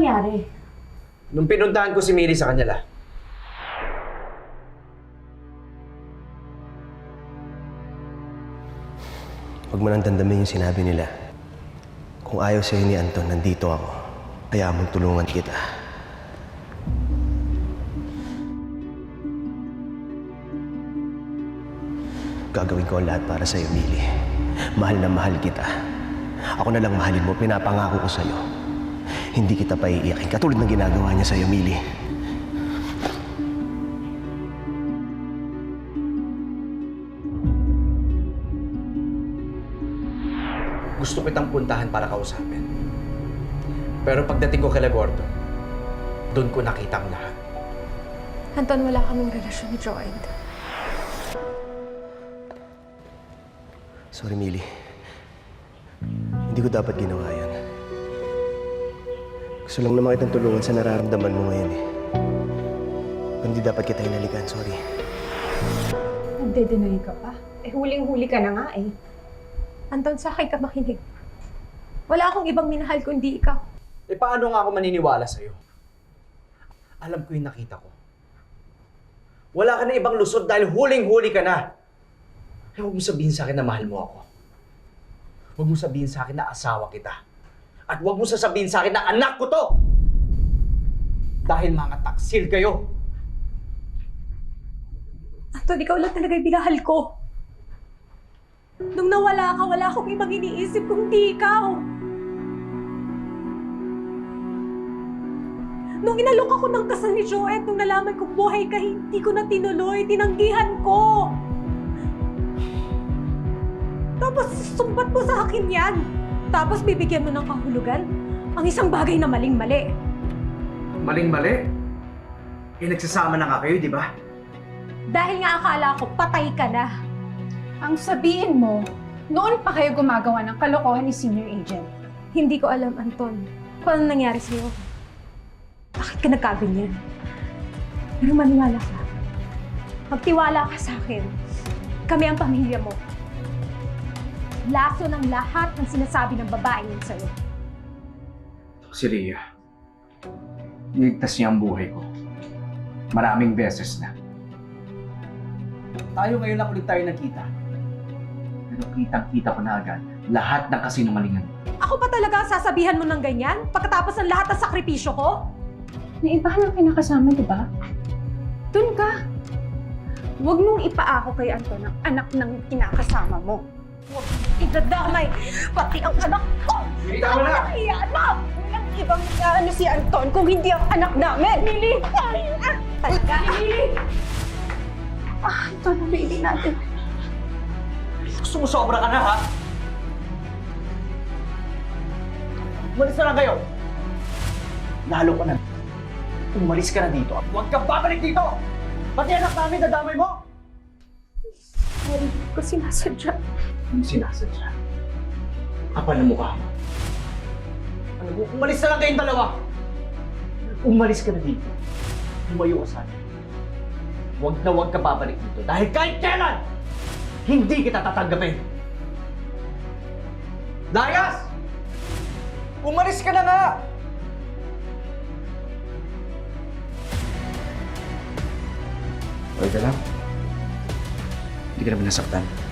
nangyari? Nung pinuntahan ko si Mary sa kanila, Huwag mo nang dandamin yung sinabi nila. Kung ayaw sa'yo ni Anton, nandito ako. Kaya mong tulungan kita. Gagawin ko ang lahat para sa'yo, Mili. Mahal na mahal kita. Ako na lang mahalin mo, pinapangako ko sa'yo. Hindi kita paiiyakin, katulad ng ginagawa niya sa'yo, Mili. gusto kitang puntahan para kausapin. Pero pagdating ko kay Gordo, doon ko nakita ang lahat. Anton, wala kaming relasyon ni Joed. Sorry, Mili. Hindi ko dapat ginawa yan. Gusto lang naman kitang tulungan sa nararamdaman mo ngayon eh. Hindi dapat kita inalikan, sorry. Nagde-deny ka pa? Eh, huling-huli ka na nga eh. Anton, sa akin ka makinig. Wala akong ibang minahal kundi ikaw. Eh paano nga ako maniniwala sa'yo? Alam ko yung nakita ko. Wala ka na ibang lusot dahil huling-huli ka na. Eh huwag mo sabihin sa akin na mahal mo ako. Huwag mo sabihin sa akin na asawa kita. At huwag mo sasabihin sa akin na anak ko to! Dahil mga taksil kayo. Anton, ikaw lang talaga yung binahal ko. Nung nawala ka, wala akong ibang iniisip kundi ikaw. Nung inalok ako ng kasal ni Joet, nung nalaman kong buhay ka, hindi ko na tinuloy, tinanggihan ko. Tapos sumpat mo sa akin yan. Tapos bibigyan mo ng kahulugan ang isang bagay na maling-mali. Maling-mali. Eh nagsasama na nga kayo, di ba? Dahil nga akala ko patay ka na. Ang sabihin mo, noon pa kayo gumagawa ng kalokohan ni senior agent. Hindi ko alam, Anton, kung anong nangyari sa'yo. Bakit ka nagkaganyan? Pero maniwala ka. Magtiwala ka sa akin. Kami ang pamilya mo. Laso ng lahat ng sinasabi ng babae yun sa'yo. Si Rhea. Niligtas niya ang buhay ko. Maraming beses na. Tayo ngayon lang ulit tayo nagkita. Pero kitang-kita ko na agad lahat ng kasinungalingan. Ako pa talaga ang sasabihan mo ng ganyan? Pagkatapos ng lahat ng sakripisyo ko? May iba na kinakasama, di ba? Doon ka. Huwag mong ipaako kay Anton ang anak ng kinakasama mo. Idadamay pati ang anak ko! Mili, tama na! Iyanak! Walang ibang ano si Anton kung hindi ang anak namin. Lili! Talaga? Lili! Ah, ito na baby natin. Sumusobra ka na, ha? Umalis na lang kayo! Lalo ka na. Umalis ka na dito. Huwag kang babalik dito! Pati anak namin, dadamay mo! Sorry, ko sinasadya. Ano sinasadya? Kapal na mukha mo. Ano mo, umalis na lang kayong dalawa! Umalis ka na dito. Lumayo ka sa. Huwag na huwag ka babalik dito dahil kahit kailan, hindi kita tatanggapin. Layas! Umalis ka na nga! Okay ka lang? Hindi ka naman nasaktan.